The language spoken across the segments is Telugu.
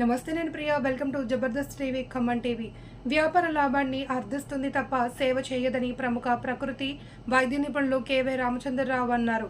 నమస్తే నేను Priya. Welcome to Jabardasth TV Khammam TV వ్యాపార లాభాన్ని అర్థిస్తుంది తప్ప సేవ చేయదని ప్రముఖ ప్రకృతి వైద్య నిపుణులు కేవై రామచంద్రరావు అన్నారు.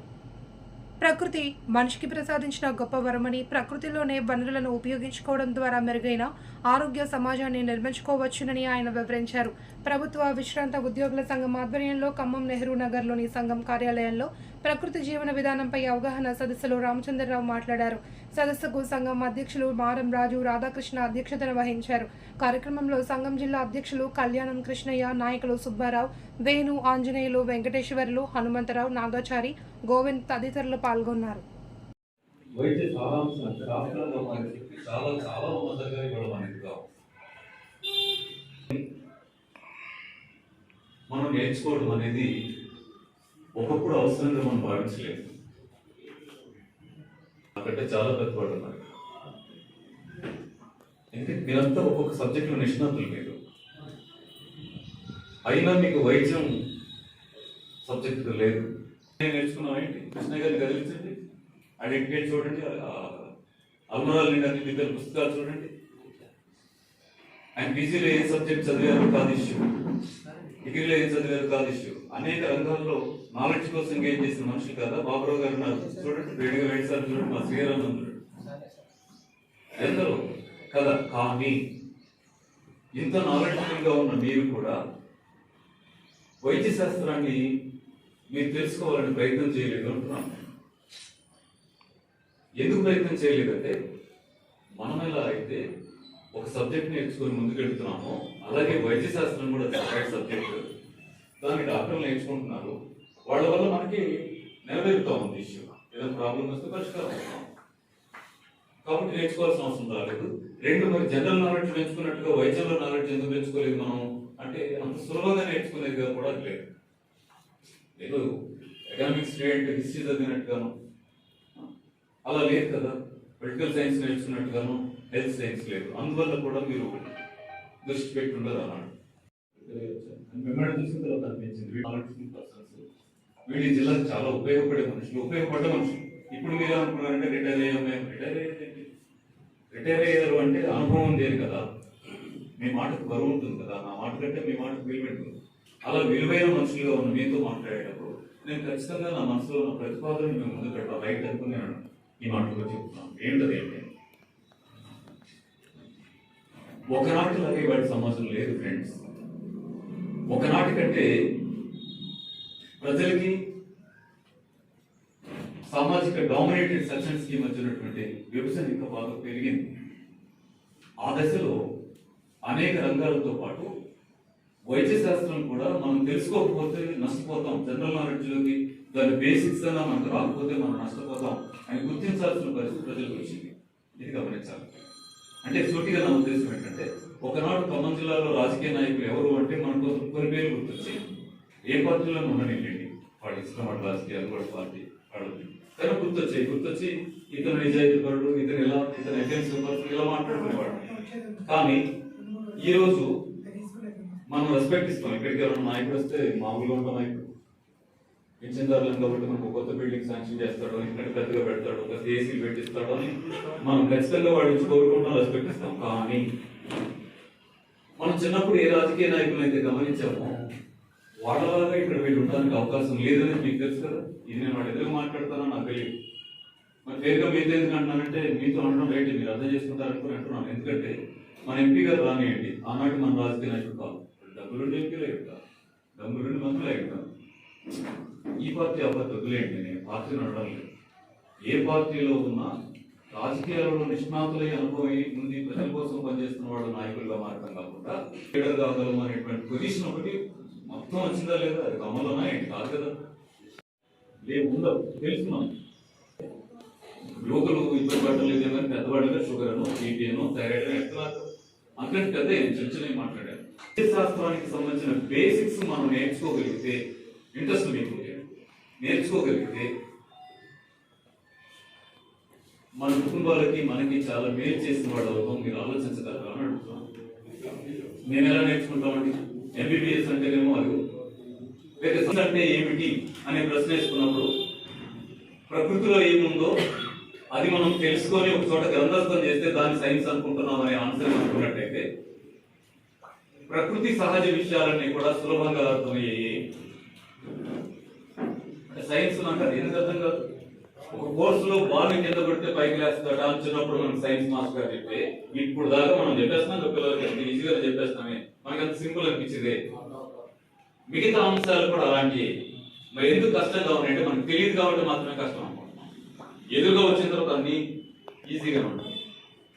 ప్రకృతి మనిషికి ప్రసాదించిన గొప్ప వరమని ప్రకృతిలోనే వనరులను ఉపయోగించుకోవడం ద్వారా మెరుగైన ఆరోగ్య సమాజాన్ని నిర్మించుకోవచ్చునని ఆయన వివరించారు. ప్రభుత్వ విశ్రాంత ఉద్యోగుల సంఘం ఆధ్వర్యంలో ఖమ్మం నెహ్రూ నగర్లోని సంఘం కార్యాలయంలో ప్రకృతి జీవన విధానంపై అవగాహన సదస్సులో రామచంద్రరావు మాట్లాడారు. సదస్సుకు సంఘం అధ్యక్షులు మారం రాజు రాధాకృష్ణ అధ్యక్షతన వహించారు. కార్యక్రమంలో సంఘం జిల్లా అధ్యక్షులు కళ్యాణం కృష్ణయ్య నాయకులు సుబ్బారావు వేణు ఆంజనేయులు వెంకటేశ్వర్లు హనుమంతరావు నాగాచారి గోవింద్ తదితరులు పాల్గొన్నారు. వైద్య సారాంశం శాస్త్రంలో మనకి చాలా చాలా ఉన్నతంగా కావాలి మనం నేర్చుకోవడం అనేది ఒకప్పుడు అవసరంగా మనం భావించలేదు నాకంటే చాలా పెద్దవాళ్ళు ఉన్నారు ఎందుకంటే మీరంతా ఒక్కొక్క సబ్జెక్టులో నిష్ణాతులు మీరు. అయినా మీకు వైద్యం సబ్జెక్ట్ లేదు. నేను నేర్చుకున్నాం ఏంటి? కృష్ణ గారిని కదిలించండి. ఐడెంటిఫై చూడండి. అల్మరాలు నిండా దగ్గర పుస్తకాలు చూడండి. ఆయన పీజీలో ఏ సబ్జెక్ట్ చదివారు కాదు ఇష్యూ డిగ్రీలో ఏం చదివారు కాదు ఇష్యూ అనేక రంగాల్లో నాలెడ్జ్ కోసం ఏం చేసిన మనుషులు కదా? బాబురావు గారు ఉన్నారు. చూడండి వేడిగా వేడి సార్ చూడండి మా శ్రీరానందుడు ఎందరో కదా కానీ ఇంత నాలెడ్జబుల్గా ఉన్న మీరు కూడా వైద్య శాస్త్రాన్ని మీరు తెలుసుకోవాలని ప్రయత్నం చేయలేదు అంటున్నాను. ఎందుకు ప్రయత్నం చేయలేదంటే మనం ఎలా అయితే ఒక సబ్జెక్ట్ నేర్చుకొని ముందుకెళ్తున్నామో అలాగే వైద్య శాస్త్రం కూడా సపరేట్ సబ్జెక్ట్ దానికి డాక్టర్లు నేర్చుకుంటున్నారు. వాళ్ళ వల్ల మనకి నెరవేరుతా ఉంది ఇష్యూ ఏదైనా ప్రాబ్లం వస్తే పరిష్కారం అవుతాం. కాబట్టి నేర్చుకోవాల్సిన అవసరం రాలేదు. రెండు మరి జనరల్ నాలెడ్జ్ పెంచుకున్నట్టుగా వైద్యంలో నాలెడ్జ్ ఎందుకు పెంచుకోలేదు మనం? అంటే అంత సులభంగా నేర్చుకునేదిగా కూడా లేదు. ఏదో ఎకనామిక్స్ స్టూడెంట్ హిస్టరీ చదివినట్టుగాను. అలా లేదు కదా. పొలిటికల్ సైన్స్ నేర్చుకున్నట్టుగాను. హెల్త్ సైన్స్ లేదు. అందువల్ల కూడా మీరు దృష్టి పెట్టి ఉండరు అన్నాడు మిమ్మల్ని చూసిన తర్వాత అనిపించింది. వీళ్ళు ఈ జిల్లాకు చాలా ఉపయోగపడే మనుషులు. ఉపయోగపడ్డ మనుషులు. ఇప్పుడు మీరు అనుకున్నారంటే రిటైర్ అయ్యాం మేము. రిటైర్ అయ్యేది రిటైర్ అయ్యారు అంటే అనుభవం ఉంది కదా. మీ మాటకు బరువు ఉంటుంది కదా. నా మాట కంటే మీ మాటకు విలువ ఉంటుంది అలా విలువైన మనుషులుగా ఉన్న మీతో మాట్లాడేటప్పుడు నేను ఖచ్చితంగా నా మనసులో ఉన్న ప్రతిపాదన మేము ముందు పెట్టాలి రైట్ అనుకుని నేను ఈ మాటలో చెప్తున్నాను. ఏంటది ఏంటి ఒకనాటిలాగా వాటి సమాజం లేదు ఫ్రెండ్స్ ఒకనాటి కంటే ప్రజలకి సామాజిక డామినేటెడ్ సెక్షన్స్కి మధ్య ఉన్నటువంటి విభజన ఇంకా బాగా పెరిగింది. ఆ దశలో అనేక రంగాలతో పాటు వైద్య శాస్త్రం కూడా మనం తెలుసుకోకపోతే నష్టపోతాం. జనరల్ నాలెడ్జ్లోకి దాని బేసిక్స్ అన్నా మనకు రాకపోతే మనం నష్టపోతాం అని గుర్తించాల్సిన పరిస్థితి ప్రజలకు వచ్చింది. ఇది గమనించాలి. అంటే సూటిగా నా ఉద్దేశం ఏంటంటే ఒకనాడు ఖమ్మం జిల్లాలో రాజకీయ నాయకులు ఎవరు అంటే మనకు కొన్ని పేరు గుర్తొచ్చి ఏ పార్టీలో ఉండనివ్వండి. వాడు ఇష్టం వాడు రాజకీయాలు వాడు పార్టీ వాడు కానీ గుర్తొచ్చాయి. గుర్తొచ్చి ఇతను నిజాయితీపరుడు ఇతను ఇలా ఇతను అఫెన్సివ్ పర్సన్ ఇలా మాట్లాడుకునేవాడు కానీ ఈరోజు మనం రెస్పెక్ట్ ఇస్తాం ఇక్కడికి ఎవరైనా నాయకుడు వస్తే మామూలుగా ఉంటాం. నాయకుడు పెన్షన్దారులం కాబట్టి మనకు కొత్త బిల్డింగ్ శాంక్షన్ చేస్తాడు ఇక్కడ పెద్దగా పెడతాడు ఒక ఏసీలు పెట్టిస్తాడు అని మనం ఖచ్చితంగా వాడి నుంచి కోరుకుంటాం రెస్పెక్ట్ ఇస్తాం. కానీ మనం చిన్నప్పుడు ఏ రాజకీయ నాయకులను అయితే గమనించామో వాళ్ళలాగా ఇక్కడ వీళ్ళు ఉండడానికి అవకాశం లేదని మీకు తెలుసు కదా? ఇది నేను వాడు ఎదురు మాట్లాడతానో నాకు తెలియదు. మరి పేరుగా మీతో ఎందుకు అంటున్నానంటే మీతో అనడం రైట్ మీరు అర్థం చేసుకుంటారనుకుని అంటున్నాను. ఎందుకంటే మన ఎంపీ గారు రానియండి. ఆనాటి మన రాజకీయ నాయకుడు కాదు. డబ్బులుండి ఎంపీలు అయ్యుంటారు డబ్బులుండి మంత్రులు అయ్యుంటారు ఈ పార్టీ అబ్బాయి వదిలేయండి నేను పార్టీని అనడం లేదు ఏ పార్టీలో ఉన్నా రాజకీయాలలో నిష్ణాతులై అనుభవం ఉంది ప్రజల కోసం పనిచేస్తున్న వాడు నాయకులుగా మారటం కాకుండా లీడర్ కాగలం అనేటువంటి పొజిషన్ ఒకటి మొత్తం వచ్చిందా లేదా అది కమలోనా ఏంటి? కాదు కదా. లేవు ఉండవు తెలుసు మనం యువకులు ఇబ్బంది పడలేదు కానీ పెద్దవాళ్ళుగా షుగర్ బీపీను థైరాయిడ్ అని ఎత్తున్నారు అంతకంటే పెద్ద చర్చలు మాట్లాడారు. శాస్త్రానికి సంబంధించిన బేసిక్స్ మనం నేర్చుకోగలిగితే ఇంట్రెస్ట్ మీకు. నేర్చుకోగలిగితే మన కుటుంబాలకి మనకి చాలా మేలు చేసిన వాళ్ళు అవుతాం మీరు ఆలోచించగలరా? అని అడుగుతున్నాను మేము ఎలా నేర్చుకుంటామండి? ఎంబీబీఎస్ అంటేనేమో అది వేరే అంటే ఏమిటి అనే ప్రశ్న వేసుకున్నప్పుడు ప్రకృతిలో ఏముందో అది మనం తెలుసుకొని ఒక చోట గ్రంథస్థం చేస్తే దాన్ని సైన్స్ అనుకుంటున్నాం అనే ఆన్సర్ అనుకున్నట్టయితే ప్రకృతి సహజ విషయాలన్నీ కూడా సులభంగా అర్థమయ్యాయి. సైన్స్ అంటారు. ఎందుకు అర్థం కాదు? ఒక కోర్సులో బాల్ కింద కొడితే పైకి లేస్తాడు. అని చిన్నప్పుడు మనం సైన్స్ మాస్టర్ గారు చెప్పి ఇప్పుడు దాకా మనం చెప్పేస్తున్నాం పిల్లలకి ఈజీగా చెప్పేస్తామే మనకి అంత సింపుల్ అనిపించింది. మిగతా అంశాలు కూడా అలాంటివి మరి ఎందుకు కష్టంగా ఉన్నాయంటే మనకు తెలియదు కాబట్టి మాత్రమే కష్టం ఎదురుగా వచ్చిన తర్వాత అన్ని ఈజీగా ఉంటాయి.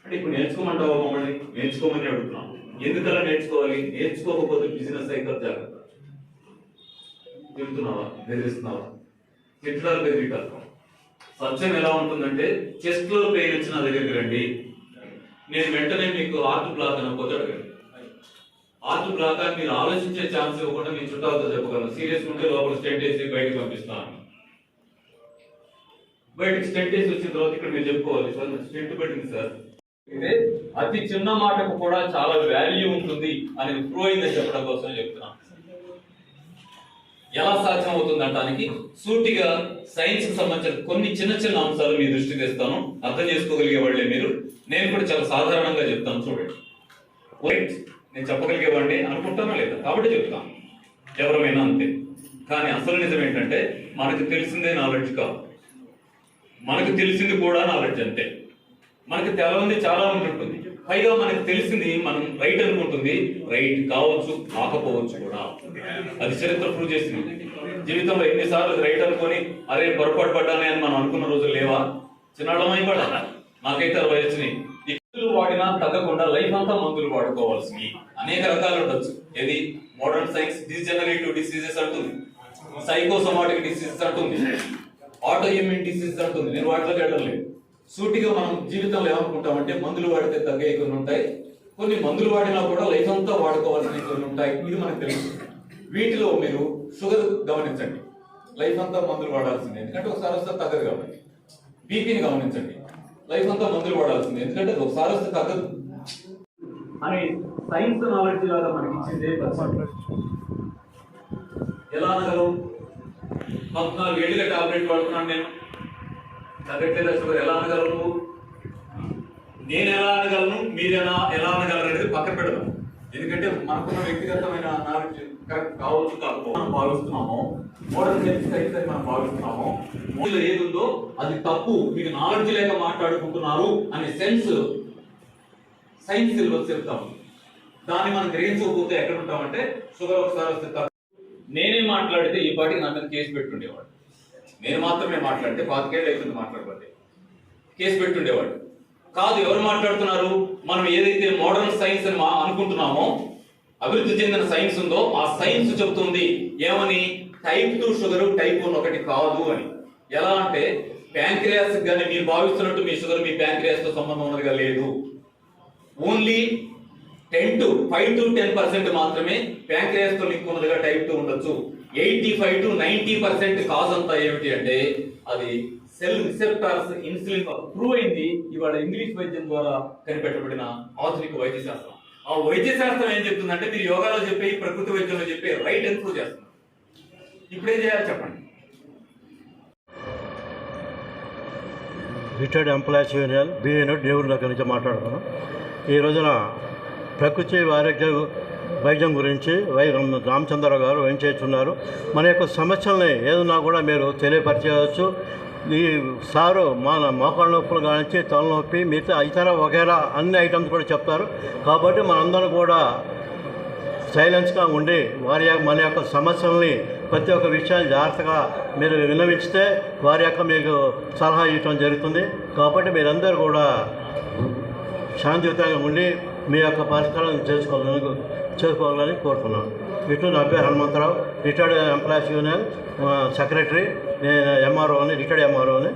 అంటే ఇప్పుడు నేర్చుకోమంటావా మమ్మల్ని? నేర్చుకోమని అడుగుతున్నాం. ఎందుకలా నేర్చుకోవాలి? నేర్చుకోకపోతే బిజినెస్ అయితే జాగ్రత్త. తిడుతున్నావా బెదిరిస్తున్నావా హిట్లర్ బెదిరిటాలు సత్యం ఎలా ఉంటుందంటే చెస్ట్లో పెయిన్ వచ్చి నా దగ్గరికి రండి. నేను వెంటనే మీకు హార్ట్ బ్లాక్ అనకపోతే అడగండి. హార్ట్ బ్లాక్ అని మీరు ఆలోచించే ఛాన్స్ ఇవ్వకుండా మీ చుట్టాలతో చెప్పగలను. సీరియస్ ఉంటే లోపల స్టెంట్ వేసి బయటకు పంపిస్తాను. బయటకు స్టెంట్ వేసి వచ్చిన తర్వాత ఇక్కడ మీరు చెప్పుకోవాలి. సార్ స్టెంట్ పెట్టింది సార్. ఇదే అతి చిన్న మాటకు కూడా చాలా వాల్యూ ఉంటుంది అని ప్రూవ్ అయిందని చెప్పడం కోసం చెప్తున్నాను. ఎలా సాధ్యం అవుతుంది అనడానికి సూటిగా సైన్స్ సంబంధించిన కొన్ని చిన్న చిన్న అంశాలు మీ దృష్టికి తెస్తాను. అర్థం చేసుకోగలిగే వాళ్ళే మీరు. నేను కూడా చాలా సాధారణంగా చెప్తాను చూడండి. నేను చెప్పగలిగేవాడిని అనుకుంటానా లేదా? కాబట్టి చెప్తాను. ఎవరమైనా అంతే. కానీ అసలు నిజం ఏంటంటే మనకు తెలిసిందే నాలెడ్జ్ కాదు. మనకు తెలిసింది కూడా నాలెడ్జ్ అంతే. మనకి తెలవంది చాలా ఉంటుంది పైగా మనకు తెలిసింది మనం రైట్ అనుకుంటుంది. రైట్ కావచ్చు కాకపోవచ్చు కూడా. అది చరిత్ర ప్రూవ్ చేసింది. జీవితంలో ఎన్నిసార్లు రైట్ అనుకొని అరే పొరపాటు పడ్డానే అని మనం అనుకున్న రోజులు లేవా? చిన్నడమై కూడా. నాకైతే అరవై వచ్చినాయి. మందులు వాడినా తగ్గకుండా లైఫ్ అంతా మందులు వాడుకోవాల్సింది అనేక రకాలు ఉండొచ్చు. ఏది? మోడర్న్ సైన్స్ డిజనరేటివ్ డిసీజెస్ అంటుంది. సైకోసోమాటిక్ డిసీజెస్ అంటుంది. ఆటో ఇమ్యూన్ డిసీజెస్ అంటుంది. నేను వాటిలోకి వెళ్ళలేదు సూటిగా మనం జీవితంలో ఏమనుకుంటామంటే మందులు వాడితే తగ్గే కొన్ని ఉంటాయి. కొన్ని మందులు వాడినా కూడా లైఫ్ అంతా వాడుకోవాల్సిన కొన్ని ఉంటాయి. ఇది మనకు తెలుసు. వీటిలో మీరు షుగర్ గమనించండి. లైఫ్ అంతా మందులు వాడాల్సిందే. ఎందుకంటే ఒకసారి వస్తే తగ్గదు కాబట్టి. బీపీని గమనించండి. లైఫ్ అంతా మందులు వాడాల్సిందే. ఎందుకంటే ఒకసారి వస్తే తగ్గదు. అని సైన్స్ నాలెడ్జ్ లాగా మనకి ఇచ్చిందే ఎలా అనగలవు పద్నాలుగు ఏళ్ళుగా టాబ్లెట్ వాడుతున్నాను నేను. తగ్గట్లేదా షుగర్ ఎలా అనగలను నేను ఎలా అనగలను? మీరు ఎలా ఎలా అనగలరు అనేది పక్కన పెడదాం. ఎందుకంటే మనకున్న వ్యక్తిగతమైన నాలెడ్జ్ కరెక్ట్ కావచ్చు కాకపోవచ్చు మనం భావిస్తున్నాము మోడల్ సైన్స్ సైన్స్ మనం భావిస్తున్నాము మూల ఏది ఉందో అది తప్పు. మీకు నాలెడ్జ్ లేక మాట్లాడుకుంటున్నారు అనే సెన్స్ సైన్స్ సిలబస్ చెప్తాము దాన్ని మనం గ్రహించకపోతే ఎక్కడ ఉంటామంటే షుగర్ ఒకసారి వస్తే నేనే మాట్లాడితే ఈ పాటికి నా మీద కేసు పెట్టుండేవాడు. నేను మాత్రమే మాట్లాడితే పాతికేళ్ళు అయిపోయింది మాట్లాడబట్టి. కేసు పెట్టుండేవాడు. కాదు ఎవరు మాట్లాడుతున్నారు? మనం ఏదైతే మోడర్న్ సైన్స్ అని మా అనుకుంటున్నామో అభివృద్ధి చెందిన సైన్స్ ఉందో ఆ సైన్స్ చెబుతుంది ఏమని? Type two sugar type one ఒకటి కాదు అని. ఎలా అంటే ప్యాంక్రియాస్ కానీ మీరు భావిస్తున్నట్టు మీ షుగర్ మీ ప్యాంక్రియాస్తో సంబంధం ఉన్నదిగా లేదు. Only ten to five to ten percent మాత్రమే ప్యాంక్రియాస్తో లింక్ ఉన్నదిగా టైప్ టూ ఉండొచ్చు. Eighty five to ninety percent cause అంతా ఏమిటి అంటే అది సెల్ రిసెప్టార్స్ ఇన్సులిన్ ప్రూవ్ అయింది. ఇవాళ ఇంగ్లీష్ వైద్యం ద్వారా కనిపెట్టబడిన ఆధునిక వైద్య శాస్త్రం ఆ వైద్య శాస్త్రం ఏం చెప్తుందంటే మీరు యోగాలో చెప్పే ప్రకృతి వైద్యంలో చెప్పే రైట్ అని చేస్తున్నారు ఇప్పుడు ఏం చేయాలి చెప్పండి. రిటైర్డ్ ఎంప్లాయీస్ యూనియన్ బిఏను దేవుడి దగ్గర నుంచి మాట్లాడుతున్నాం. ఈ రోజున ప్రకృతి ఆరోగ్య వైద్యం గురించి వై రామచంద్రరావు గారు ఏం చేస్తున్నారు? మన యొక్క సమస్యల్ని ఏదన్నా కూడా మీరు తెలియపరిచేయవచ్చు ఈ సారు మన మోకాళ్ళ నొప్పులు కానించి తలనొప్పి మిగతా ఇతర వగేరా అన్ని ఐటమ్స్ కూడా చెప్తారు. కాబట్టి మనందరం కూడా సైలెన్స్గా ఉండి వారి యొక్క మన యొక్క సమస్యల్ని ప్రతి ఒక్క విషయాన్ని జాగ్రత్తగా మీరు విన్నవిస్తే వారి యొక్క మీకు సలహా ఇవ్వటం జరుగుతుంది. కాబట్టి మీరందరూ కూడా శాంతియుతంగా ఉండి మీ యొక్క పరిష్కారం చేసుకోవాలని చేసుకోవాలని కోరుతున్నాను ఇటు నా పేరు Hanumantharao retired employees union secretary నేను ఎంఆర్ఓని రిటైర్డ్ ఎంఆర్ఓని